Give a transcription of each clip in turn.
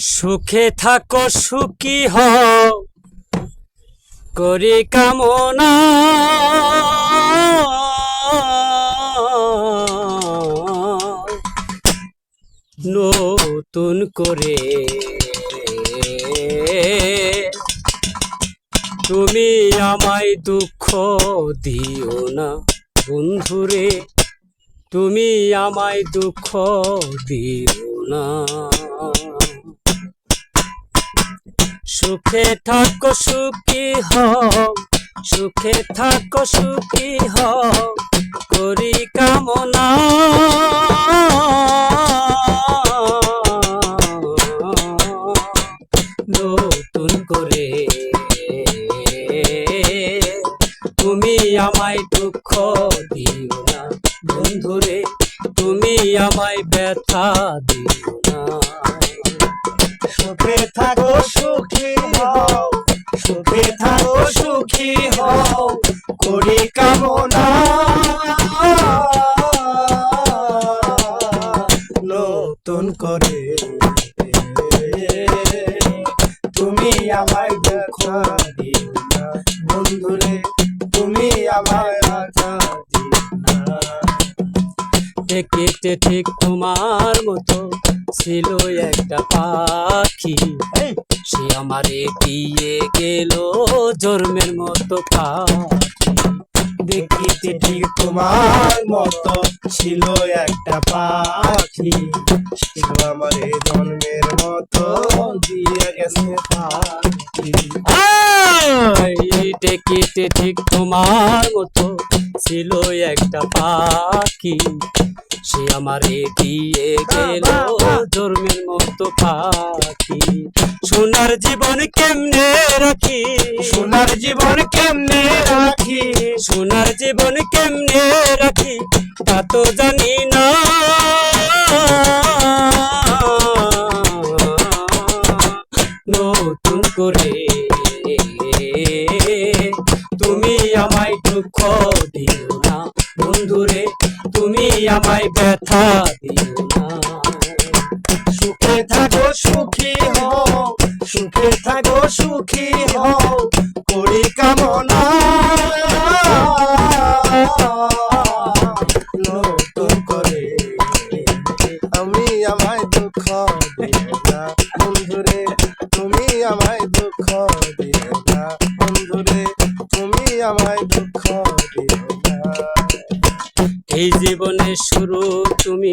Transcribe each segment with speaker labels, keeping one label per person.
Speaker 1: সুখে থাকো, সুখী হও, করি কামনা। নতুন করে তুমি আমায় দুঃখ দিও না, বন্ধুরে। তুমি আমায় দুঃখ দিও না সুখে থাকো সুখী হও। সুখে থাকো সুখী হও। করি কামনা। তুমি আমায় ব্যথা দিও না।
Speaker 2: সুখে থাকো, সুখী হও। সুখে থাকো, সুখী হও। করি কামনা। নতুন করে। তুমি আমায় দেখা দিও।
Speaker 1: দেখিতে ঠিক তোমার মতো ছিল একটা পাখি। সে আমারে দিয়ে গেল জন্মের মতো পাখি।
Speaker 2: দেখিতে ঠিক তোমার মতো ছিল একটা পাখি। ছিল আমার জন্মের মতো দিয়ে গেছে পাখি।
Speaker 1: দেখিতে ঠিক তোমার মতো ছিল একটা পাখি। সে আমারে দিয়ে গেল জন্মের মতো পাখি। সোনার জীবন কেমনে রাখি?
Speaker 2: সোনার জীবন কেমনে রাখি?
Speaker 1: সোনার জীবন কেমনে রাখি? তা তো জানি না। নতুন করে তুমি আমায় দুঃখ দিও। আমায় ব্যথা দিও না।
Speaker 2: সুখে থাকো, সুখী হও, সুখে থাকো, সুখী হও, করি কামনা। আমায় দুঃখ দিও তুমি আমায় দুঃখ দিও না। বন্ধুরে, তুমি আমায় দুঃখ
Speaker 1: এই জীবনের শুরু তুমি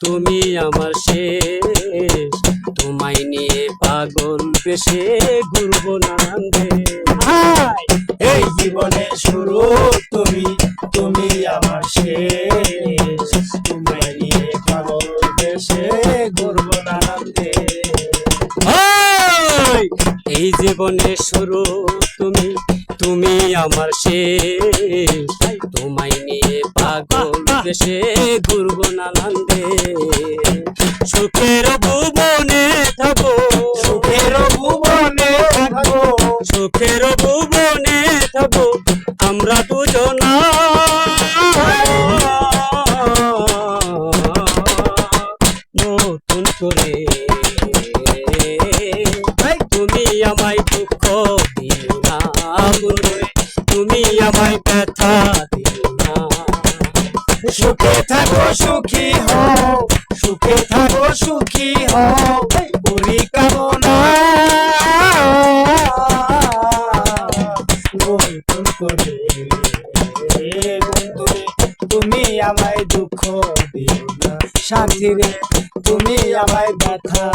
Speaker 1: তুমি আমার শেষ তোমায় নিয়ে পাগল বেশে ঘুরব
Speaker 2: হাই! এই জীবনে শুরু তুমি তুমি আমার শেষ তুমি নিয়ে পাগল নান্দে
Speaker 1: হাই! এই জীবনের শুরু তুমি তুমি আমার সে তোমায় নিয়ে পাগল দেশে ঘুরব নান্দে সুখের ভুবনে থাকো
Speaker 2: সুখের ভুবনে থাকো
Speaker 1: সুখের
Speaker 2: সুখী হও, সুখে থাকো, সুখী হও করি কামনা তুমি আমায় দুঃখ শান্তি রে তুমি আমায় ব্যথা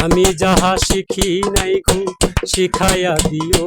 Speaker 1: আমি যাহা শিখি নাই গো শিখাইয়া দিও।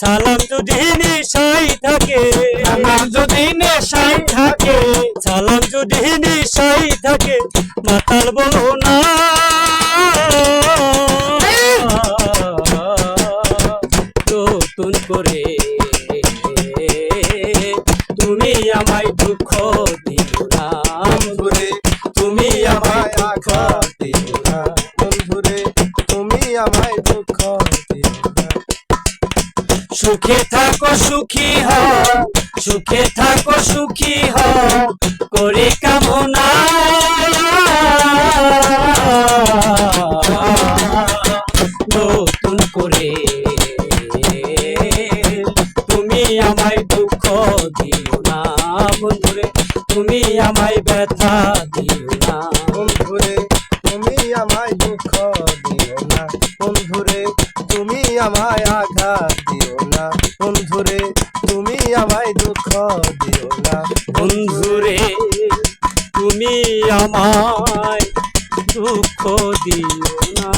Speaker 1: সালাম যদি নিশাই থাকে।
Speaker 3: আমার যদি নেশাই থাকে।
Speaker 1: সালাম যদি নিশাই থাকে মাতাল বলো না। নতুন করে তুমি আমায় দুঃখ দিও না।
Speaker 2: তুমি আমায় আঘাত দিও না। তুমি আমায় দুঃখ দিও
Speaker 1: সুখে থাকো, সুখী হও। সুখে থাকো, সুখী হও। করে কামনা। নতুন করে তুমি আমায় দুঃখ দিও না, বন্ধুরে। তুমি আমায় ব্যথা দিও না।
Speaker 2: বন্ধুরে, তুমি আমায় দুঃখ দিও না, বন্ধুরে। তুমি আমায় আঘাত আমায় দুঃখ দিও না।
Speaker 1: বন্ধুরে তুমি আমায় দুঃখ দিও না।